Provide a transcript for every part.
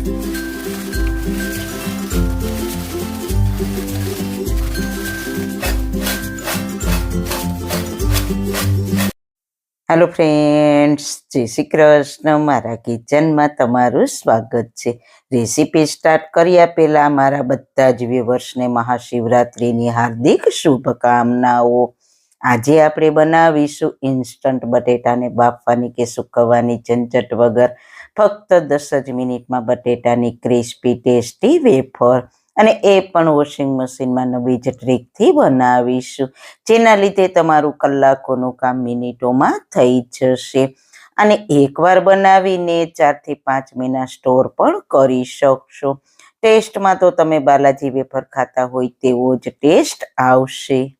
Hello friends જય શ્રી કૃષ્ણ. મારા કિચનમાં તમારું સ્વાગત છે. રેસીપી સ્ટાર્ટ કર્યા પહેલાં મારા બધા જ વ્યુવર્સને મહાશિવરાત્રિની હાર્દિક શુભકામનાઓ. આજે આપણે બનાવીશું ઇન્સ્ટન્ટ બટેટાને બાફવાની કે સુકવવાની ઝંઝટ વગર. ફક્ત દસ જ મિનિટમાં બટેટાની ક્રિસ્પી, ટેસ્ટી વેફર અને એ પણ વોશિંગ મશીનમાં નવી જ ટ્રીકથી બનાવીશું, જેના લીધે તમારું કલાકોનું કામ મિનિટોમાં થઈ જશે. અને એકવાર બનાવીને ચારથી પાંચ મહિના સ્ટોર પણ કરી શકશો. ટેસ્ટમાં તો તમે બાલાજી વેફર ખાતા હોય તેવો જ ટેસ્ટ આવશે.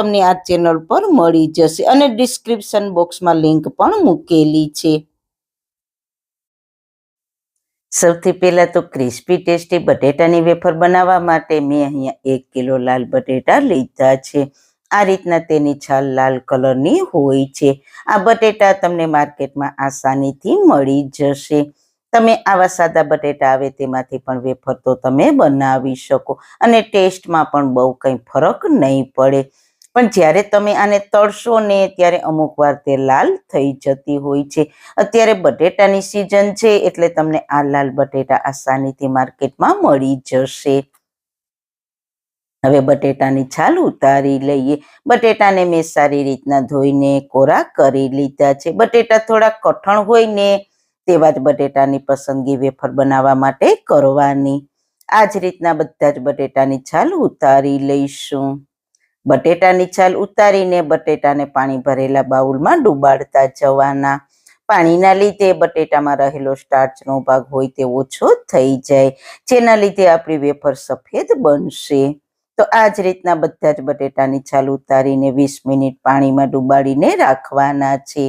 તમને આ ચેનલ પર મળી જશે અને ડિસ્ક્રિપ્શન બોક્સમાં લિંક પણ મૂકેલી છે. સૌથી પહેલા તો ક્રિસ્પી ટેસ્ટી બટેટાની વેફર બનાવવા માટે મેં અહીંયા એક કિલો લાલ બટેટા લીધા છે. આ રીતના તેની છાલ લાલ કલરની હોય છે. આ બટેટા તમને માર્કેટમાં આસાનીથી મળી જશે. તમે આવા સાદા બટેટા આવે તેમાંથી પણ વેફર તો તમે બનાવી શકો અને ટેસ્ટમાં પણ બહુ કંઈ ફરક નહીં પડે. પણ જ્યારે તમે આને તળશો ને ત્યારે અમુક વાર તે લાલ થઈ જતી હોય છે. અત્યારે બટેટાની સિઝન છે એટલે તમને આ લાલ બટેટા આસાનીથી માર્કેટમાં મળી જશે. હવે બટેટાની છાલ ઉતારી લઈએ. બટેટાને મેં સારી રીતના ધોઈને કોરા કરી લીધા છે. બટેટા થોડા કઠણ હોય ને તેવા જ બટેટાની પસંદગી વેફર બનાવવા માટે કરવાની. આ જ રીતના બધા જ બટેટાની છાલ ઉતારી લઈશું. બટેટાની છાલ ઉતારીને બટેટાને પાણી ભરેલા બાઉલમાં ડુબાડતા જવાના. પાણીના લીધે બટેટામાં રહેલો સ્ટાર્ચનો ભાગ હોય તે ઓછો થઈ જાય, જેના લીધે આપણી વેફર સફેદ બનશે. તો આ જ રીતના બધા જ બટેટાની છાલ ઉતારીને વીસ મિનિટ પાણીમાં ડુબાડીને રાખવાના છે.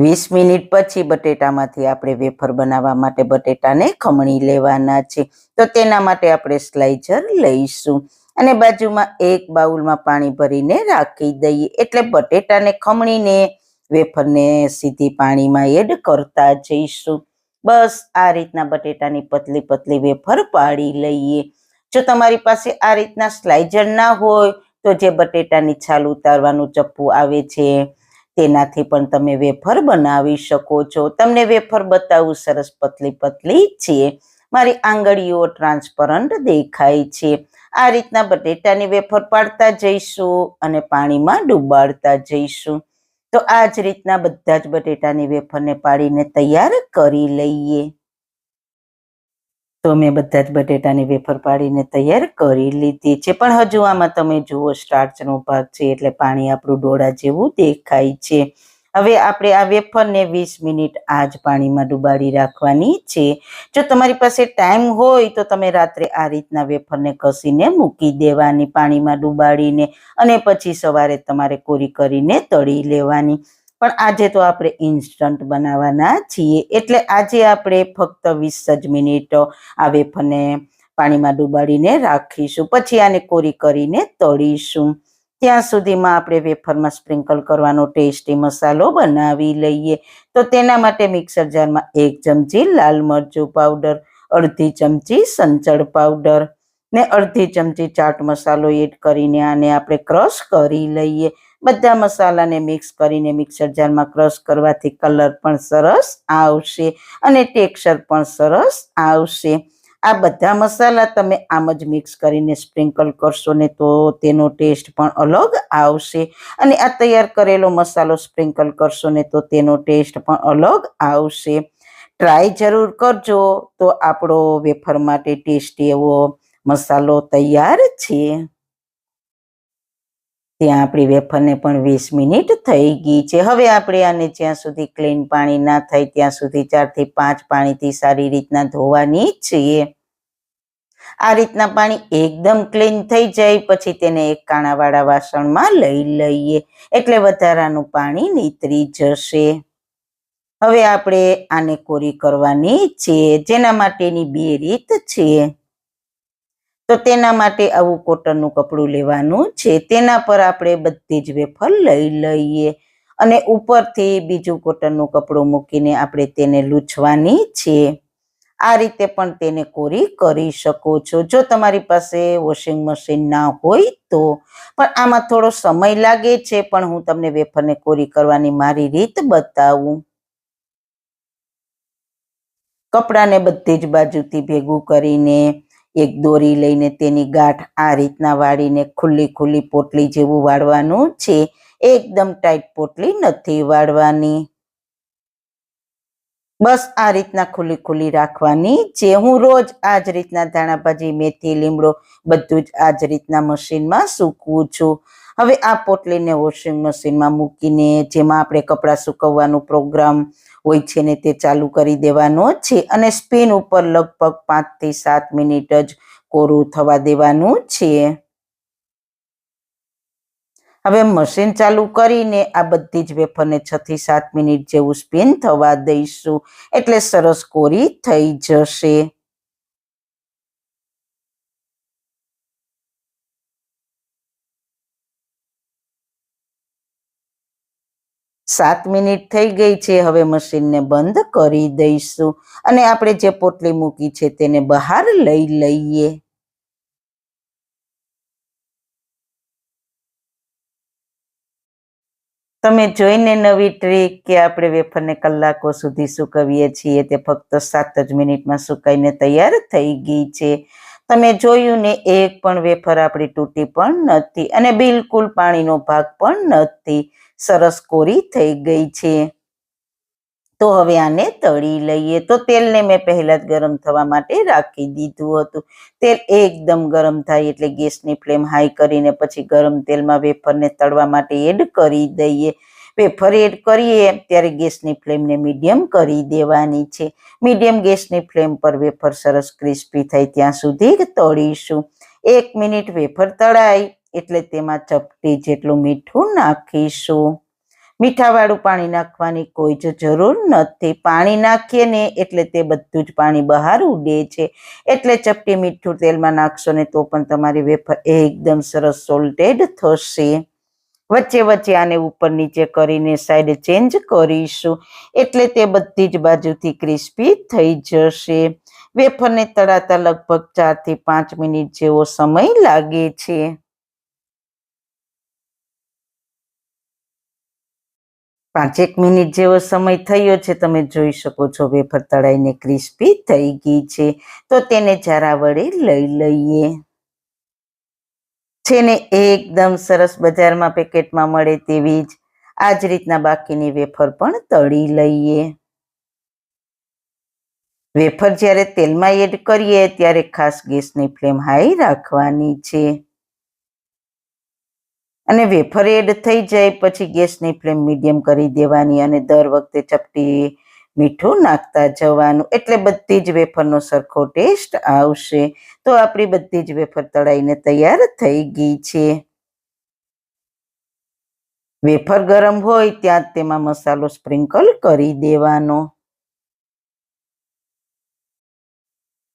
વીસ મિનિટ પછી બટેટામાંથી આપણે વેફર બનાવવા માટે બટેટાને ખમણી લેવાના છે. તો તેના માટે આપણે સ્લાઇઝર લઈશું અને બાજુમાં એક બાઉલમાં પાણી ભરીને રાખી દઈએ. એટલે બટેટાને ખમણીને વેફરને સીધી પાણીમાં એડ કરતા જઈશું. બસ આ રીતના બટેટાની પતલી પતલી વેફર પાડી લઈએ. જો તમારી પાસે આ રીતના સ્લાઇઝર ના હોય તો જે બટેટાની છાલ ઉતારવાનું ચપ્પુ આવે છે તેનાથી પણ તમે વેફર બનાવી શકો છો. તમને વેફર બતાવું સરસ પતલી પતલી છે મારી આંગળીઓ ટ્રાન્સપરન્ટ દેખાય છે. આ રીતના બટેટાની વેફર પાડતા જઈશું અને પાણીમાં ડુબાડતા જઈશું. તો આ જ રીતના બધા જ બટેટાની વેફરને પાડીને તૈયાર કરી લઈએ. તો મેં બધા જ બટેટાની વેફર પાડીને તૈયાર કરી લીધી છે. પણ હજુ આમાં તમે જુઓ, સ્ટાર્ચનો ભાગ છે એટલે પાણી આપણું ડોળા જેવું દેખાય છે. હવે આપણે આ વેફરને વીસ મિનિટ આ જ પાણીમાં ડુબાડી રાખવાની છે. જો તમારી પાસે ટાઈમ હોય તો તમે રાત્રે આ રીતના વેફરને ઘસીને મૂકી દેવાની, પાણીમાં ડુબાડીને અને પછી સવારે તમારે કોરી કરીને તળી લેવાની. પણ આજે તો આપણે ઇન્સ્ટન્ટ બનાવવાના છીએ. એટલે આજે આપણે ફક્ત વીસ જ મિનિટ આ વેફરને પાણીમાં ડુબાડીને રાખીશું. પછી આને કોરી કરીને તળીશું. ત્યાં સુધીમાં આપણે વેફરમાં સ્પ્રિંકલ કરવાનો ટેસ્ટી મસાલો બનાવી લઈએ. તો તેના માટે મિક્સર જારમાં એક ચમચી લાલ મરચું પાવડર, અડધી ચમચી સંચળ પાવડર ને અડધી ચમચી ચાટ મસાલો એડ કરીને આને આપણે ક્રશ કરી લઈએ. બધા મસાલાને મિક્સ કરીને મિક્સર જારમાં ક્રશ કરવાથી કલર પણ સરસ આવશે અને ટેક્સચર પણ સરસ આવશે. આ બધા મસાલા તમે આમ જ મિક્સ કરીને સ્પ્રિંકલ કરશો ને તો તેનો ટેસ્ટ પણ અલગ આવશે. અને આ તૈયાર કરેલો મસાલો સ્પ્રિંકલ કરશો ને તો તેનો ટેસ્ટ પણ અલગ આવશે. ટ્રાય જરૂર કરજો તો આપણો વેફર માટે ટેસ્ટી એવો મસાલો તૈયાર છે. ત્યાં આપણી વેફરને પણ વીસ મિનિટ થઈ ગઈ છે. હવે આપણે આને જ્યાં સુધી ક્લીન પાણી ના થાય ત્યાં સુધી ચારથી પાંચ પાણીથી સારી રીતના ધોવાની છીએ. આ રીતના પાણી એકદમ ક્લીન થઈ જાય, પછી તેને એક કાણાવાળા વાસણમાં લઈ લઈએ. એટલે વધારાનું પાણી નીતરી જશે. હવે આપણે આને કોરી કરવાની છે. જેના માટેની બે રીત છે. તો તેના માટે આવું કોટનનું કપડું લેવાનું છે. તેના પર આપણે બધી જ વેફર લઈ લઈએ અને ઉપરથી બીજું કોટનનું કપડું મૂકીને આપણે તેને લૂછવાની છે. આ રીતે પણ તેને કોરી કરી શકો છો. જો તમારી પાસે વોશિંગ મશીન ના હોય તો. પણ આમાં થોડો સમય લાગે છે, પણ હું તમને વેફરને કોરી કરવાની મારી રીત બતાવું. કપડાને બધી જ બાજુથી ભેગું કરીને એક દોરી લઈને તેની ગાંઠ આ રીતના વાળીને ખુલ્લી ખુલ્લી પોટલી જેવું વાળવાનું છે. એકદમ ટાઈટ પોટલી નથી વાળવાની. બસ આ રીતના ખુલ્લી ખુલ્લી રાખવાની છે હું રોજ આ જ રીતના ધાણાભાજી, મેથી, લીમડો બધું જ આ જ રીતના મશીનમાં સૂકવું છું. હવે આ પોટલીને વોશિંગ મશીનમાં મૂકીને, જેમાં આપણે કપડાં સુકવવાનો પ્રોગ્રામ હોય છે ને તે ચાલુ કરી દેવાનો છે અને સ્પિન ઉપર લગભગ પાંચથી સાત મિનિટ જ કોરું થવા દેવાનું છે. હવે મશીન ચાલુ કરીને આ બધી જ વેફરને છ થી સાત મિનિટ જેવું સ્પિન થવા દઈશું. એટલે સરસ કોરી થઈ જશે. સાત મિનિટ થઈ ગઈ છે, હવે મશીનને બંધ કરી દઈશું. અને આપણે જે પોટલી મૂકી છે તેને બહાર લઈ લઈએ. તમે જોઈને નવી ટ્રીક કે આપણે વેફરને કલાકો સુધી સુકવીએ છીએ, તે ફક્ત સાત જ મિનિટમાં સુકાઈને તૈયાર થઈ ગઈ છે. તમે જોયું ને, એક પણ વેફર આપણી તૂટી પણ નથી અને બિલકુલ પાણીનો ભાગ પણ નથી. સરસ કોરી થઈ ગઈ છે. તો હવે આને તળી લઈએ. તો તેલને મેં પહેલા જ ગરમ થવા માટે રાખી દીધું હતું. તેલ એકદમ ગરમ થાય એટલે ગેસની ફ્લેમ હાઈ કરીને પછી ગરમ તેલમાં વેફરને તળવા માટે એડ કરી દઈએ. વેફર એડ કરીએ. ત્યારે ગેસની ફ્લેમને મીડિયમ કરી દેવાની છે. મીડિયમ ગેસની ફ્લેમ પર વેફર સરસ ક્રિસ્પી થાય ત્યાં સુધી તળીશું. એક મિનિટ વેફર તળાય એટલે તેમાં ચપટી જેટલું મીઠું નાખીશું. મીઠાવાળું પાણી નાખવાની કોઈ જ જરૂર નથી. પાણી નાખીએ ને એટલે તે બધું જ પાણી બહાર ઉડે છે. એટલે ચપટી મીઠું તેલમાં નાખશો ને તો પણ તમારી વેફર એકદમ સરસ સોલ્ટેડ થશે. વચ્ચે વચ્ચે આને ઉપર નીચે કરીને સાઈડ ચેન્જ કરીશું. એટલે તે બધી જ બાજુથી ક્રિસ્પી થઈ જશે. વેફરને તળાતા લગભગ ચારથી પાંચ મિનિટ જેવો સમય લાગે છે. પાંચેક મિનિટ જેવો સમય થયો છે, તમે જોઈ શકો છો વેફર તળાઈને ક્રિસ્પી થઈ ગઈ છે. તો તેને જરા વડે લઈ લઈએ. છે ને એકદમ સરસ બજારમાં પેકેટમાં મળે તેવી જ. આ જ રીતના બાકીની વેફર પણ તળી લઈએ. વેફર જ્યારે તેલમાં એડ કરીએ ત્યારે ખાસ ગેસની ફ્લેમ હાઈ રાખવાની છે. અને વેફર એડ થઈ જાય પછી ગેસની ફ્લેમ મીડિયમ કરી દેવાની અને દર વખતે ચપટી મીઠું નાખતા જવાનું. એટલે બધી જ વેફરનો સરખો ટેસ્ટ આવશે. તો આપણી બધી જ વેફર તળાઈને તૈયાર થઈ ગઈ છે. વેફર ગરમ હોય ત્યાં તેમાં મસાલો સ્પ્રિંકલ કરી દેવાનો.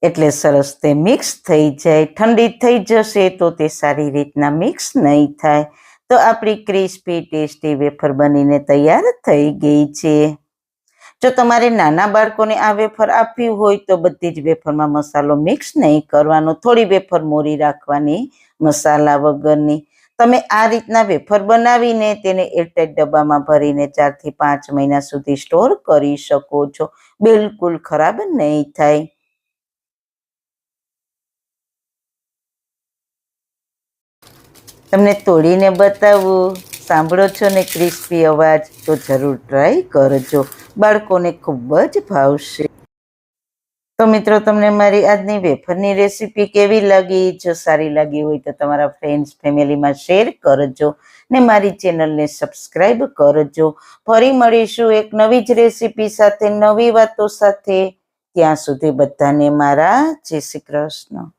એટલે સરસ તે મિક્સ થઈ જાય. ઠંડી થઈ જશે તો તે સારી રીતના મિક્સ નહીં થાય. તો આપણી ક્રિસ્પી, ટેસ્ટી વેફર બનીને તૈયાર થઈ ગઈ છે. જો તમારે નાના બાળકોને આ વેફર આપવી હોય તો બધી જ વેફરમાં મસાલો મિક્સ નહીં કરવાનો, થોડી વેફર મોરી રાખવાની, મસાલા વગરની. તમે આ રીતના વેફર બનાવીને તેને એરટાઈટ ડબ્બામાં ભરીને ચારથી પાંચ મહિના સુધી સ્ટોર કરી શકો છો. બિલકુલ ખરાબ નહીં થાય. તમને તોડીને બતાવું. સાંભળો છો ને ક્રિસ્પી અવાજ, તો જરૂર ટ્રાય કરજો. બાળકોને ખૂબ જ ભાવશે. તો મિત્રો, તમને મારી આજની વેફરની રેસીપી કેવી લાગી? જો સારી લાગી હોય તો તમારા ફ્રેન્ડ્સ ફેમિલીમાં શેર કરજો ને મારી ચેનલને સબસ્ક્રાઈબ કરજો. ફરી મળીશું એક નવી જ રેસીપી સાથે, નવી વાતો સાથે. ત્યાં સુધી બધાને મારા જય શ્રી કૃષ્ણ.